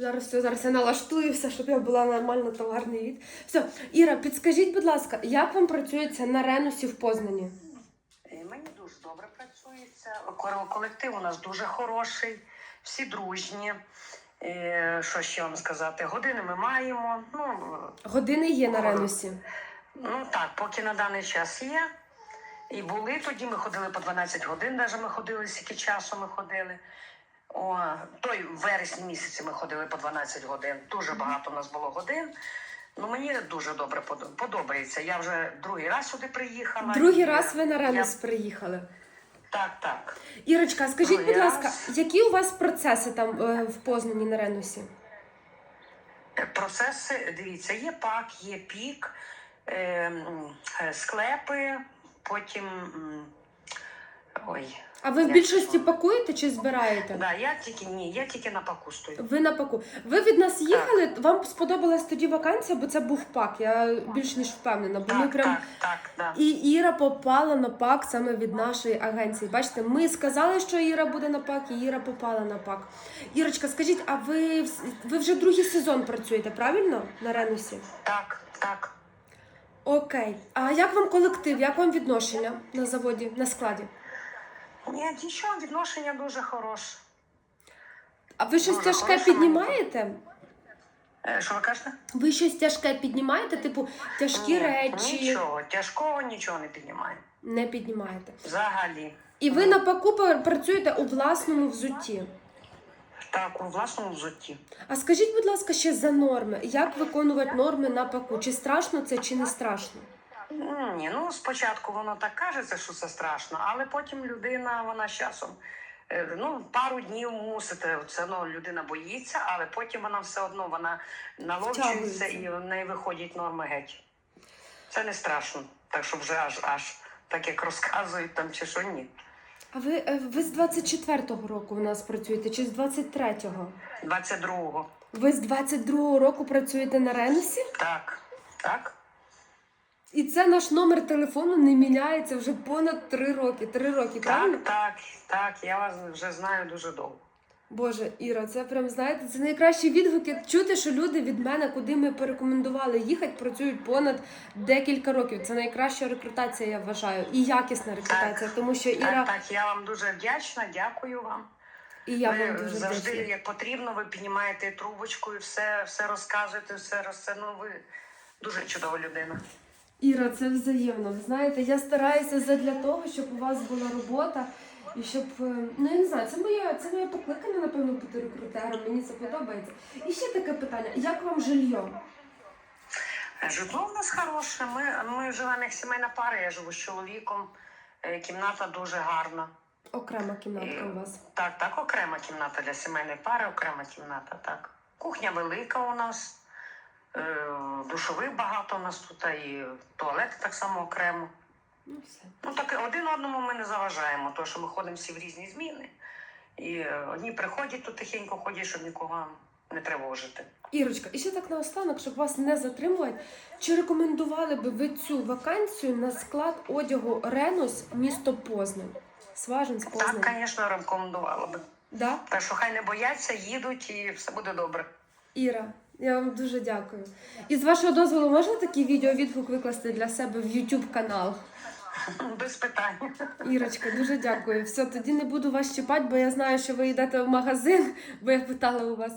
Зараз все, зараз я налаштую все, щоб я була нормально товарний від. Все, Іра, підскажіть, будь ласка, як вам працюється на Ренусі в Познані? Е, Мені дуже добре працюється. Колектив у нас дуже хороший, всі дружні. Е, Що ще вам сказати? Години ми маємо. Ну, Години є на Ренусі. ну так, поки на даний час є. І були тоді, ми ходили по 12 годин, навіть ми ходили, скільки часу ми ходили. О, той вересні місяці ми ходили по 12 годин. Дуже багато у нас було годин. Ну мені дуже добре подобається. Я вже другий раз сюди приїхала. Другий і раз ви на я- приїхали. Так, так. Ірочка, скажіть, будь Другий ласка, які у вас процеси там е, в Познані на Ренусі? Е, Процеси, дивіться, є пак, є пік, е, е, склепи, потім. Ой. А ви в більшості що? пакуєте чи збираєте? Да, я тільки ні, я тільки на паку стою. Ви на паку. Ви від нас їхали, вам сподобалась тоді вакансія, бо це був пак. Я більш ніж впевнена. Бо ми Так, прям так, так, да. І Іра попала на пак саме від нашої агенції. Бачите, ми сказали, що Іра буде на пак, і Іра попала на пак. Ірочка, скажіть, а ви, ви вже другий сезон працюєте, правильно? На Ренусі? так, так. Окей. А як вам колектив? Як вам відношення на заводі, на складі? Ні, нічого, відношення дуже хороше. А ви щось Дуже тяжке хороше, піднімаєте? Е, Що ви кажете? Ви щось тяжке піднімаєте? Типу тяжкі Ні, речі Нічого, тяжкого нічого не піднімає. не піднімаєте. Взагалі. І ви на паку пр- працюєте у власному взутті. Так, у власному взутті. А скажіть, будь ласка, ще за норми. Як виконувати норми на паку? Чи страшно це, чи не страшно? Ні, ну спочатку воно так кажеться, що це страшно, але потім людина, вона з часом. е, Ну, пару днів мусите, все одно людина боїться, але потім вона все одно вона наловчується і в неї виходять норми геть. Це не страшно. Так що вже аж аж так як розказують там чи що ні. А ви, е, ви з 24-го року у нас працюєте, чи з 23-го? 22-го. Ви з 22-го року працюєте на Ренусі? Так, так. І це наш номер телефону не міняється вже понад 3 роки. 3 роки, правильно? Так, так, так. Я вас вже знаю дуже довго. Боже, Іра, це прям знаєте, це найкращі відгуки. Чути, що люди від мене, куди ми порекомендували їхати, працюють понад декілька років. Це найкраща рекрутація, я вважаю, і якісна рекрутація, тому що Іра Так, так, я вам дуже вдячна, дякую вам. і я ви вам дуже завжди, вдячна. як потрібно, ви піднімаєте трубочку і все, все розказуєте, все роз- ну, ви дуже чудова людина. Іра, це взаємно. Ви знаєте, я стараюся задля того, щоб у вас була робота. І щоб, е, ну я не знаю, це моє, це моє покликання, напевно, бути рекрутером. Мені це подобається. І ще таке питання: як вам жилье? Житло в нас хороше. Ми, ми живемо як сімейна пара. Я живу з чоловіком. Е, Кімната дуже гарна. Окрема кімнатка у вас. Так, так, окрема кімната для сімейної пари, окрема кімната, так. Кухня велика у нас, е, душових багато у нас тут, і туалет так само окремо. Ну все. Ну так один одному ми не заважаємо, тому що ми ходимо всі в різні зміни. І е, одні приходять тут тихенько ходять, щоб нікого не тривожити. Ірочка, і ще так наостанок, щоб вас не затримувати. Чи рекомендували би ви цю вакансію на склад одягу Ренус місто Познань? Сважин з Познань. Так, звісно, рекомендувала би. Да? Так що хай не бояться, їдуть і все буде добре. Іра, я вам дуже дякую. І з вашого дозволу можна такий відеовідгук викласти для себе в YouTube канал? Без питань. Ірочка, дуже дякую. Все, тоді не буду вас чіпати, бо я знаю, що ви йдете в магазин, бо я питала у вас.